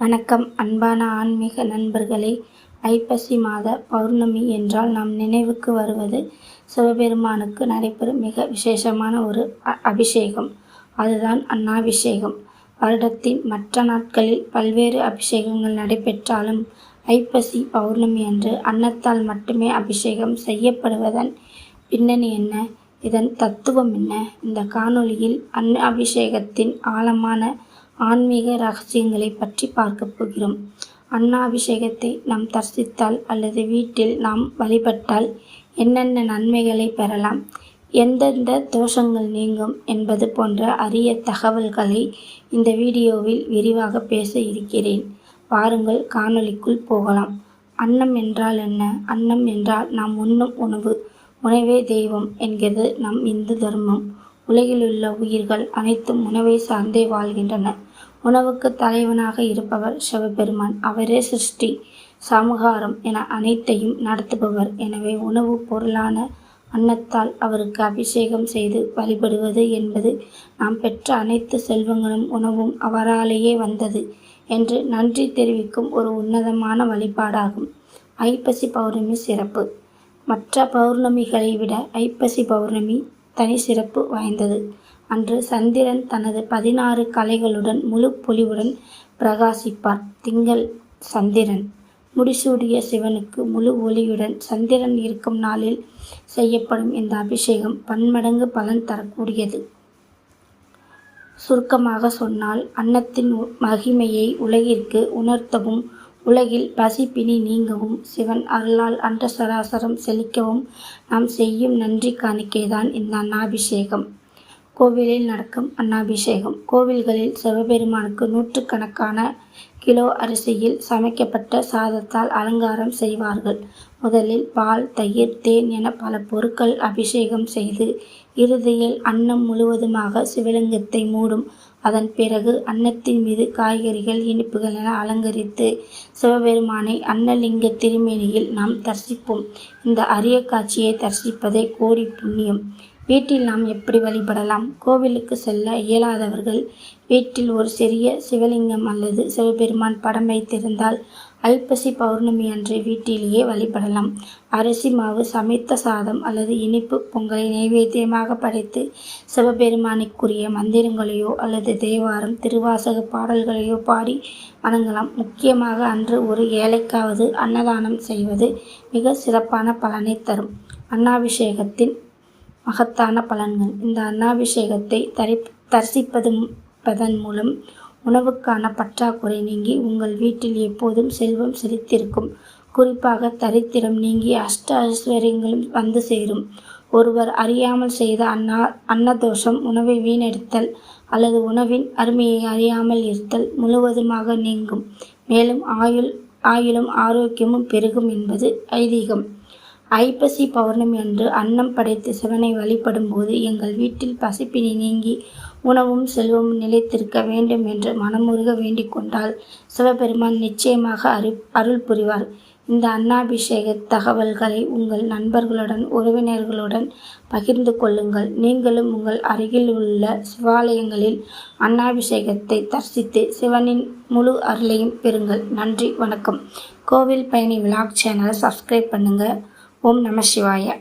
வணக்கம் அன்பான ஆன்மீக நண்பர்களே. ஐப்பசி மாத பௌர்ணமி என்றால் நம் நினைவுக்கு வருவது சிவபெருமானுக்கு நடைபெறும் மிக விசேஷமான ஒரு அ அபிஷேகம். அதுதான் அன்னாபிஷேகம். வருடத்தின் மற்ற நாட்களில் பல்வேறு அபிஷேகங்கள் நடைபெற்றாலும் ஐப்பசி பௌர்ணமி அன்று அன்னத்தால் மட்டுமே அபிஷேகம் செய்யப்படுவதன் பின்னணி என்ன? இதன் தத்துவம் என்ன? இந்த காணொளியில் அன்ன அபிஷேகத்தின் ஆழமான ஆன்மீக ரகசியங்களை பற்றி பார்க்கப் போகிறோம். அன்னாபிஷேகத்தை நாம் தரிசித்தால் அல்லது வீட்டில் நாம் வழிபட்டால் என்னென்ன நன்மைகளை பெறலாம்? எந்தெந்த தோஷங்கள் நீங்கும் என்பது போன்ற அரிய தகவல்களை இந்த வீடியோவில் விரிவாக பேச இருக்கிறேன். வாருங்கள் காணொளிக்குள் போகலாம். அன்னம் என்றால் என்ன? அன்னம் என்றால் நாம் உண்ணும் உணவு. உணவே தெய்வம் என்கிறது நம் இந்து தர்மம். உலகிலுள்ள உயிர்கள் அனைத்தும் உணவை சார்ந்தே வாழ்கின்றன. உணவுக்கு தலைவனாக இருப்பவர் சிவபெருமான். அவரே சிருஷ்டி சமகாரம் என அனைத்தையும் நடத்துபவர். எனவே உணவு பொருளான அன்னத்தால் அவருக்கு அபிஷேகம் செய்து வழிபடுவது என்பது நாம் பெற்ற அனைத்து செல்வங்களும் உணவும் அவராலேயே வந்தது என்று நன்றி தெரிவிக்கும் ஒரு உன்னதமான வழிபாடாகும். ஐப்பசி பௌர்ணமி சிறப்பு. மற்ற பௌர்ணமிகளை விட ஐப்பசி பௌர்ணமி தனி சிறப்பு வாய்ந்தது. அன்று சந்திரன் தனது பதினாறு கலைகளுடன் முழு பொலிவுடன் பிரகாசிப்பார். திங்கள் சந்திரன். முடிசூடிய சிவனுக்கு முழு ஒளியுடன் சந்திரன் இருக்கும் நாளில் செய்யப்படும் இந்த அபிஷேகம் பன்மடங்கு பலன் தரக்கூடியது. சுருக்கமாக சொன்னால் அன்னத்தின் மகிமையை உலகிற்கு உணர்த்தவும் உலகில் பசிப்பினி நீங்கவும் சிவன் அருளால் அன்ற சராசரம் செழிக்கவும் நாம் செய்யும் நன்றி காணிக்கைதான் இந்த அன்னாபிஷேகம். கோவிலில் நடக்கும் அன்னாபிஷேகம். கோவில்களில் சிவபெருமானுக்கு நூற்றுக்கணக்கான கிலோ அரிசியில் சமைக்கப்பட்ட சாதத்தால் அலங்காரம் செய்வார்கள். முதலில் பால் தயிர் தேன் என பல பொருட்கள் அபிஷேகம் செய்து இறுதியில் அன்னம் முழுவதுமாக சிவலிங்கத்தை மூடும் அதன் பிறகு அன்னத்தின் மீது காய்கறிகள் இனிப்புகள் என அலங்கரித்து சிவபெருமானை அன்னலிங்க திருமேனியில் நாம் தரிசிப்போம். இந்த அரிய காட்சியை தரிசிப்பதே கோடி புண்ணியம். வீட்டில் நாம் எப்படி வழிபடலாம்? கோவிலுக்கு செல்ல இயலாதவர்கள் வீட்டில் ஒரு சிறிய சிவலிங்கம் அல்லது சிவபெருமான் படம் வைத்திருந்தால் ஐப்பசி பௌர்ணமி அன்று வீட்டிலேயே வழிபடலாம். அரிசி மாவு சமைத்த சாதம் அல்லது இனிப்பு பொங்கலை நைவேத்தியமாக படைத்து சிவபெருமானுக்குரிய மந்திரங்களையோ அல்லது தேவாரம் திருவாசக பாடல்களையோ பாடி வணங்கலாம். முக்கியமாக அன்று ஒரு ஏழைக்காவது அன்னதானம் செய்வது மிக சிறப்பான பலனை தரும். அன்னாபிஷேகத்தின் மகத்தான பலன்கள். இந்த அன்னாபிஷேகத்தை தரி தரிசிப்பதன் மூலம் உணவுக்கான பற்றாக்குறை நீங்கி உங்கள் வீட்டில் எப்போதும் செல்வம் செழித்திருக்கும். குறிப்பாக தரித்திரம் நீங்கி அஷ்ட ஐஸ்வர்யங்களும் வந்து சேரும். ஒருவர் அறியாமல் செய்த அன்னா அன்னதோஷம் உணவை வீணெடுத்தல் அல்லது உணவின் அருமையை அறியாமல் இருத்தல் முழுவதுமாக நீங்கும். மேலும் ஆயுள் ஆயுளும் ஆரோக்கியமும் பெருகும் என்பது ஐதீகம். ஐப்பசி பௌர்ணமி அன்று அன்னம் படைத்து சிவனை வழிபடும் போது எங்கள் வீட்டில் பசிப்பினி நீங்கி உணவும் செல்வமும் நிலைத்திருக்க வேண்டும் என்று மனமுருக வேண்டிக் கொண்டால் சிவபெருமான் நிச்சயமாக அரு அருள் புரிவார். இந்த அன்னாபிஷேக தகவல்களை உங்கள் நண்பர்களுடன் உறவினர்களுடன் பகிர்ந்து கொள்ளுங்கள். நீங்களும் உங்கள் அருகில் உள்ள சிவாலயங்களில் அன்னாபிஷேகத்தை தரிசித்து சிவனின் முழு அருளையும் பெறுங்கள். நன்றி வணக்கம். கோவில் பயணி விளாக் சேனலை சப்ஸ்கிரைப் பண்ணுங்கள் ஓம் நம சிவாய.